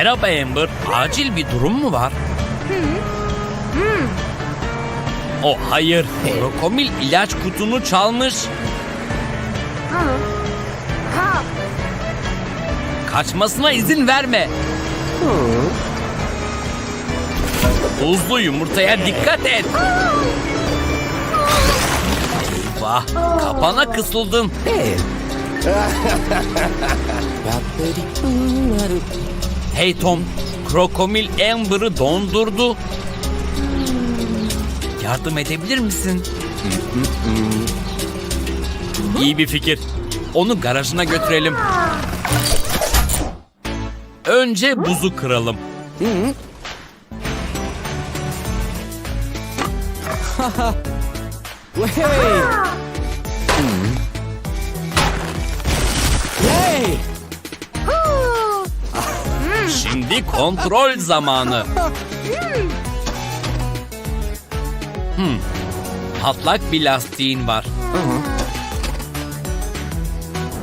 Merhaba Amber. Acil bir durum mu var? Oh hayır. Krokomil ilaç kutunu çalmış. Kaçmasına izin verme. Buzlu yumurtaya dikkat et. Vah, kapana kısıldın. Hey Tom, Krokomil Amber'ı dondurdu. Yardım edebilir misin? İyi bir fikir. Onu garajına götürelim. Önce buzu kıralım. Şimdi kontrol zamanı. Hmm. Patlak bir lastiğin var.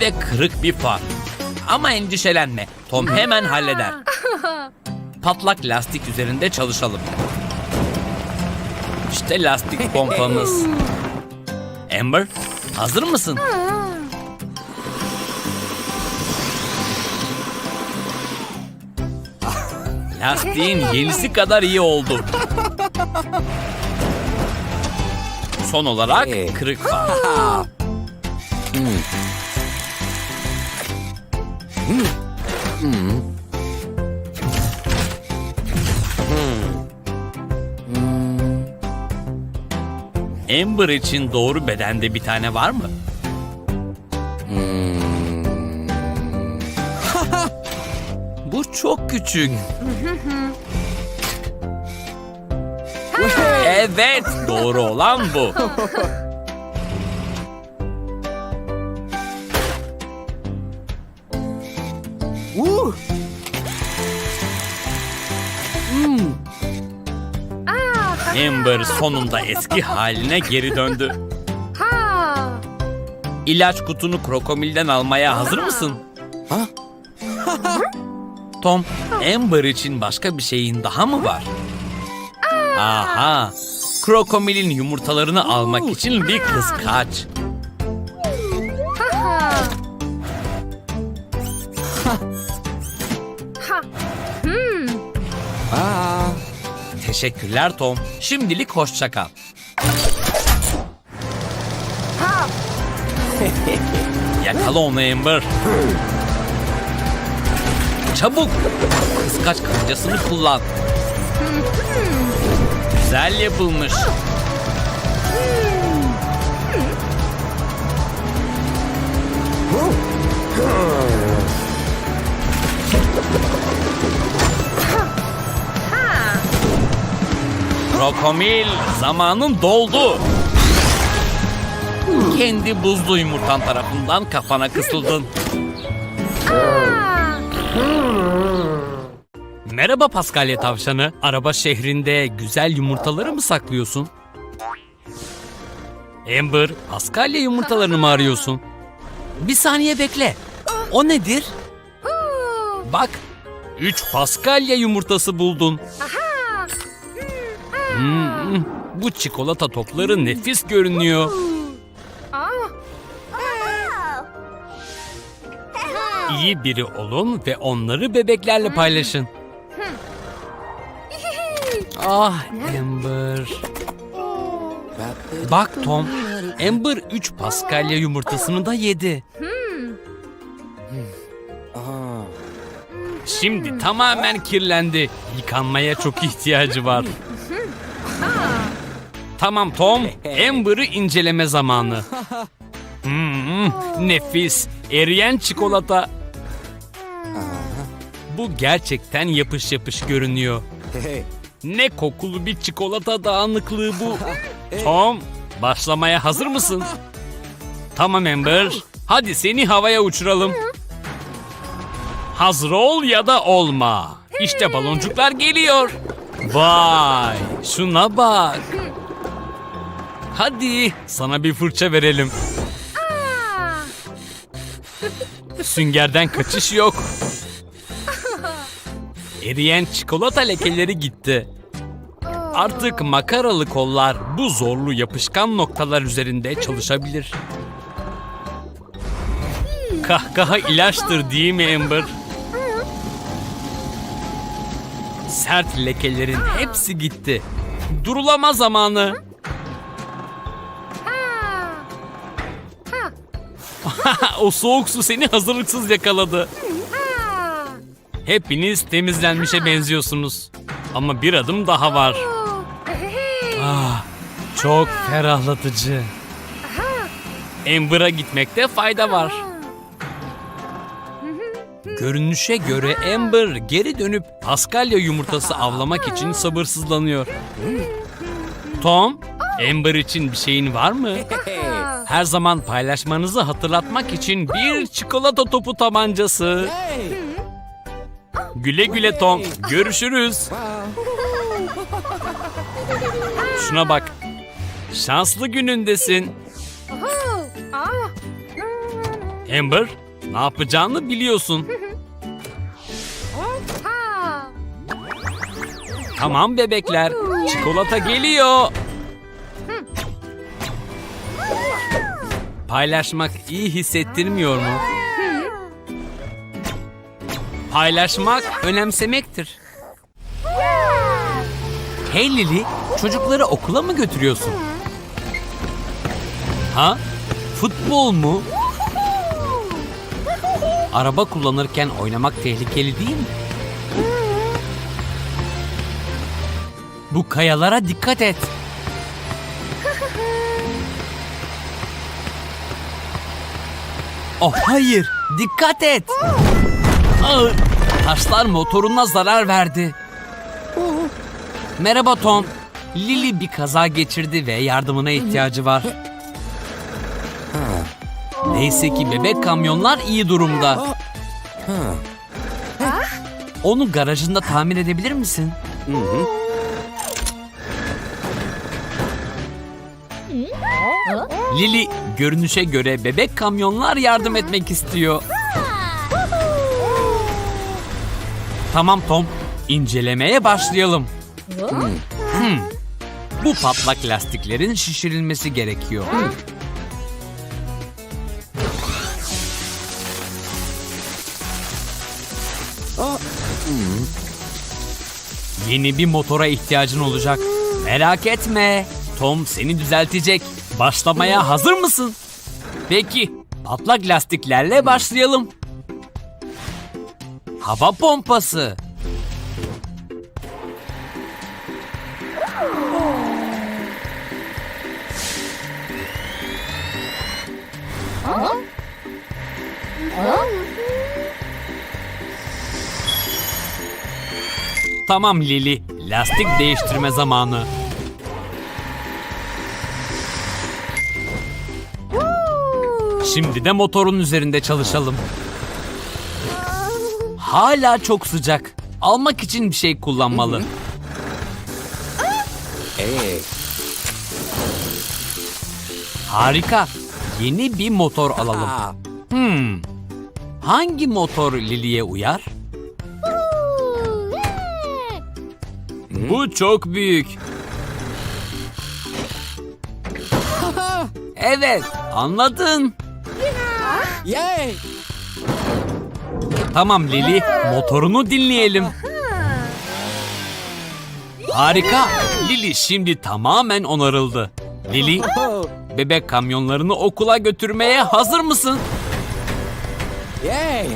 Ve kırık bir far. Ama endişelenme. Tom hemen halleder. Patlak lastik üzerinde çalışalım. İşte lastik pompamız. Amber, hazır mısın? Lastiğin yenisi kadar iyi oldu. Son olarak kırık far. Amber için doğru bedende bir tane var mı? Bu çok küçük. evet, doğru olan bu. Amber sonunda eski haline geri döndü. İlaç kutunu krokomilden almaya hazır mısın? Tom, Amber için başka bir şeyin daha mı var? Aha, krokomilin yumurtalarını almak için bir kıskaç. Teşekkürler Tom. Şimdilik hoşça kal. Yakala onu Amber. Çabuk. Kıskaç kancasını kullan. Güzel yapılmış. Krokomil zamanın doldu. Kendi buzlu yumurtan tarafından kafana kısıldın. Merhaba Paskalya tavşanı. Araba şehrinde güzel yumurtaları mı saklıyorsun? Amber, Paskalya yumurtalarını mı arıyorsun? Bir saniye bekle. O nedir? Bak, üç Paskalya yumurtası buldun. Hmm, bu çikolata topları nefis görünüyor. İyi biri olun ve onları bebeklerle paylaşın. Ah Amber. Bak Tom, Amber 3 Paskalya yumurtasını da yedi. Şimdi tamamen kirlendi. Yıkanmaya çok ihtiyacı var. Tamam Tom, Amber'ı inceleme zamanı. Hmm, nefis, eriyen çikolata. Bu gerçekten yapış yapış görünüyor. Ne kokulu bir çikolata dağınıklığı bu. Tom, başlamaya hazır mısın? Tamam Amber, hadi seni havaya uçuralım. Hazır ol ya da olma. İşte baloncuklar geliyor. Vay, şuna bak. Hadi sana bir fırça verelim. Süngerden kaçış yok. Eriyen çikolata lekeleri gitti. Artık makaralı kollar bu zorlu yapışkan noktalar üzerinde çalışabilir. Kahkaha ilaçtır değil mi Amber? Sert lekelerin hepsi gitti. Durulama zamanı. o soğuk su seni hazırlıksız yakaladı. Hepiniz temizlenmişe benziyorsunuz. Ama bir adım daha var. Ah, çok ferahlatıcı. Amber'a gitmekte fayda var. Görünüşe göre Amber geri dönüp Paskalya yumurtası avlamak için sabırsızlanıyor. Tom, Amber için bir şeyin var mı? Her zaman paylaşmanızı hatırlatmak için bir çikolata topu tabancası. Güle güle Tom. Görüşürüz. Şuna bak. Şanslı günündesin. Amber, ne yapacağını biliyorsun. Tamam bebekler. Çikolata geliyor. Paylaşmak iyi hissettirmiyor mu? Paylaşmak önemsemektir. Hey Lili, çocukları okula mı götürüyorsun? Ha? Futbol mu? Araba kullanırken oynamak tehlikeli değil mi? Bu kayalara dikkat et. Oh hayır, dikkat et. Aa, taşlar motoruna zarar verdi. Merhaba Tom. Lily bir kaza geçirdi ve yardımına ihtiyacı var. Neyse ki bebek kamyonlar iyi durumda. Onu garajında tamir edebilir misin? Lily görünüşe göre bebek kamyonlar yardım etmek istiyor. Tamam Tom, incelemeye başlayalım. Hmm. Bu patlak lastiklerin şişirilmesi gerekiyor. Yeni bir motora ihtiyacın olacak. Merak etme. Tom seni düzeltecek. Başlamaya hazır mısın? Peki, patlak lastiklerle başlayalım. Hava pompası. Tamam Lili, lastik değiştirme zamanı. Şimdi de motorun üzerinde çalışalım. Hala çok sıcak. Almak için bir şey kullanmalı. Harika. Yeni bir motor alalım. Hmm. Hangi motor Lili'ye uyar? Bu çok büyük. Evet, anladın. Yay! Tamam Lili, motorunu dinleyelim. Harika. Lili şimdi tamamen onarıldı. Lili, bebek kamyonlarını okula götürmeye hazır mısın? yay!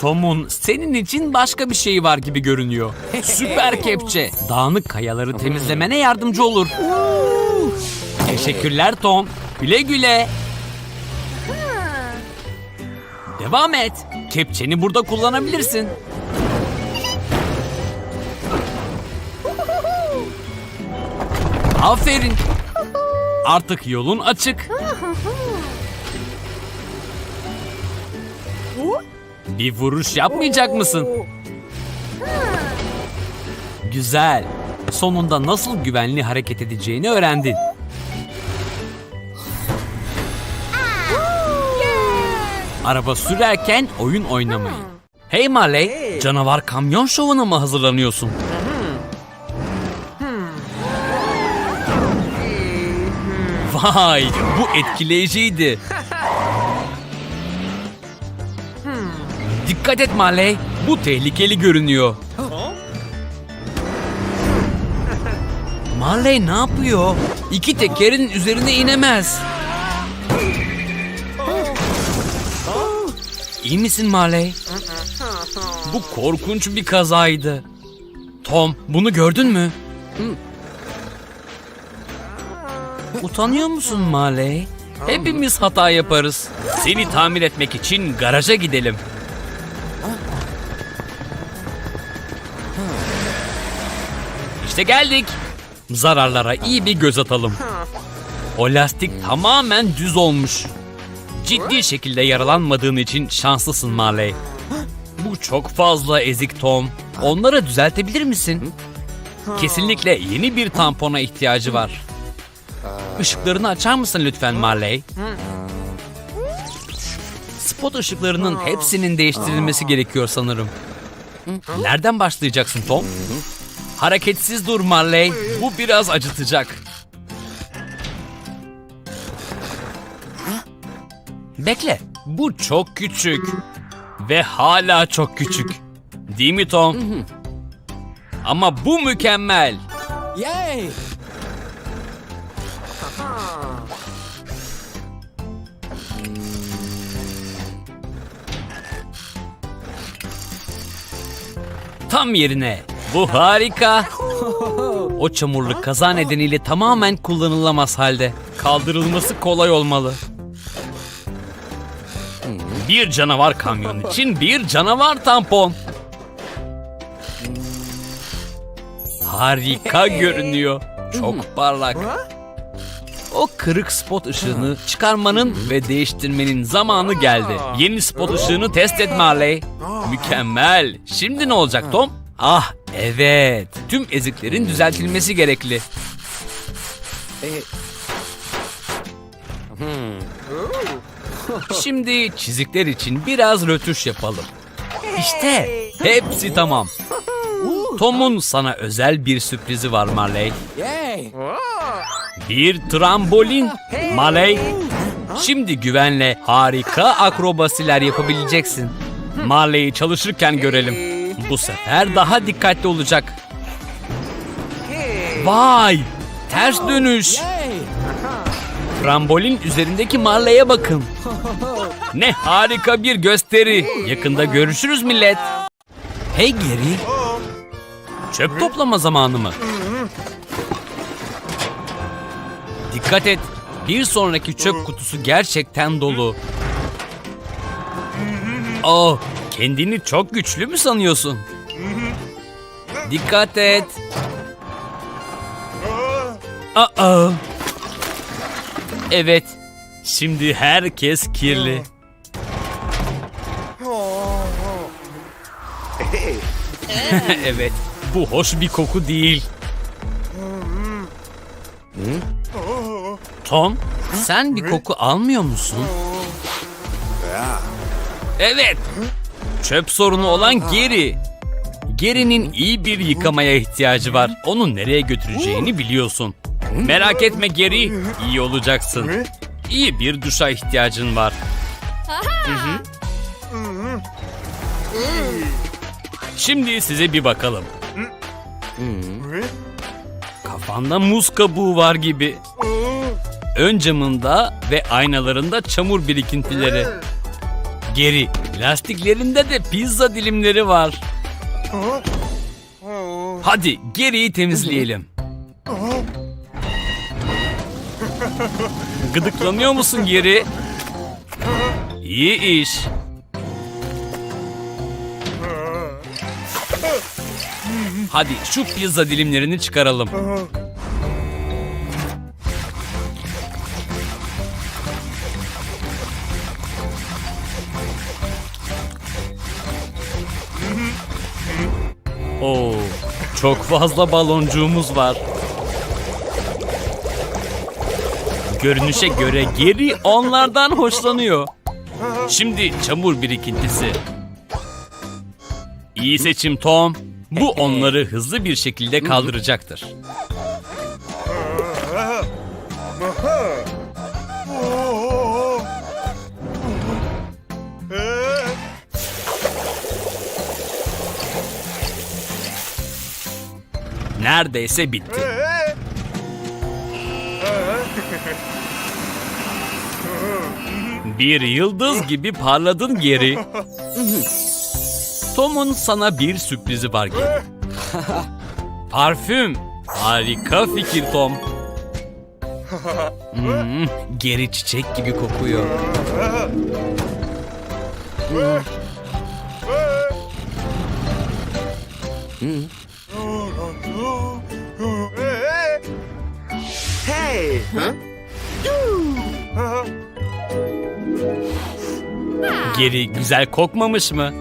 Tom'un senin için başka bir şey var gibi görünüyor. Süper kepçe. Dağınık kayaları temizlemene yardımcı olur. Teşekkürler Tom. Güle güle. Devam et. Kepçeni burada kullanabilirsin. Aferin. Artık yolun açık. Bir vuruş yapmayacak mısın? Güzel. Sonunda nasıl güvenli hareket edeceğini öğrendin. Araba sürerken oyun oynamayı. Hey Marley, canavar kamyon şovuna mı hazırlanıyorsun? Vay, bu etkileyiciydi. Dikkat et Marley, bu tehlikeli görünüyor. Marley ne yapıyor? İki tekerin üzerine inemez. İyi misin Marley? Bu korkunç bir kazaydı. Tom, bunu gördün mü? Utanıyor musun Marley? Hepimiz hata yaparız. Seni tamir etmek için garaja gidelim. İşte geldik. Zararlara iyi bir göz atalım. O lastik tamamen düz olmuş. Ciddi şekilde yaralanmadığın için şanslısın Marley. Bu çok fazla ezik Tom. Onları düzeltebilir misin? Kesinlikle yeni bir tampona ihtiyacı var. Işıklarını açar mısın lütfen Marley? Spot ışıklarının hepsinin değiştirilmesi gerekiyor sanırım. Nereden başlayacaksın Tom? Hareketsiz dur Marley. Bu biraz acıtacak. Bekle. Bu çok küçük. Ve hala çok küçük. Değil mi Tom? Ama bu mükemmel. Yay! Tam yerine. Bu harika. O çamurluk kaza nedeniyle tamamen kullanılamaz halde. Kaldırılması kolay olmalı. Bir canavar kamyon için bir canavar tampon. Harika görünüyor. Çok parlak. O kırık spot ışığını çıkarmanın ve değiştirmenin zamanı geldi. Yeni spot ışığını test et Marley. Mükemmel. Şimdi ne olacak Tom? Ah evet. Tüm eziklerin düzeltilmesi gerekli. Şimdi çizikler için biraz rötuş yapalım. İşte hepsi tamam. Tom'un sana özel bir sürprizi var Marley. Bir trambolin. Marley. Şimdi güvenle harika akrobasiler yapabileceksin. Marley'i çalışırken görelim. Bu sefer daha dikkatli olacak. Vay! Ters dönüş. Trambolin üzerindeki Marley'e bakın. Ne harika bir gösteri. Yakında görüşürüz millet. Hey geri. Çöp toplama zamanı mı? Dikkat et. Bir sonraki çöp kutusu gerçekten dolu. Oh, kendini çok güçlü mü sanıyorsun? Dikkat et. Aa. Evet. Şimdi herkes kirli. evet. Bu hoş bir koku değil. Tom, sen bir koku almıyor musun? Evet. Çöp sorunu olan Geri. Geri'nin iyi bir yıkamaya ihtiyacı var. Onu nereye götüreceğini biliyorsun. Merak etme Geri, iyi olacaksın. İyi bir duşa ihtiyacın var. Şimdi size bir bakalım. Kafanda muz kabuğu var gibi. Ön camında ve aynalarında çamur birikintileri. Geri, lastiklerinde de pizza dilimleri var. Hadi geriyi temizleyelim. Gıdıklanıyor musun geri? İyi iş. Hadi şu pizza dilimlerini çıkaralım. Oo, çok fazla baloncuğumuz var. Görünüşe göre geri onlardan hoşlanıyor. Şimdi çamur birikintisi. İyi seçim Tom. Bu onları hızlı bir şekilde kaldıracaktır. Neredeyse bitti. Bir yıldız gibi parladın geri. Tom'un sana bir sürprizi var geri. Parfüm. Harika fikir Tom. Hmm, geri çiçek gibi kokuyor. Hey. Geri güzel kokmamış mı?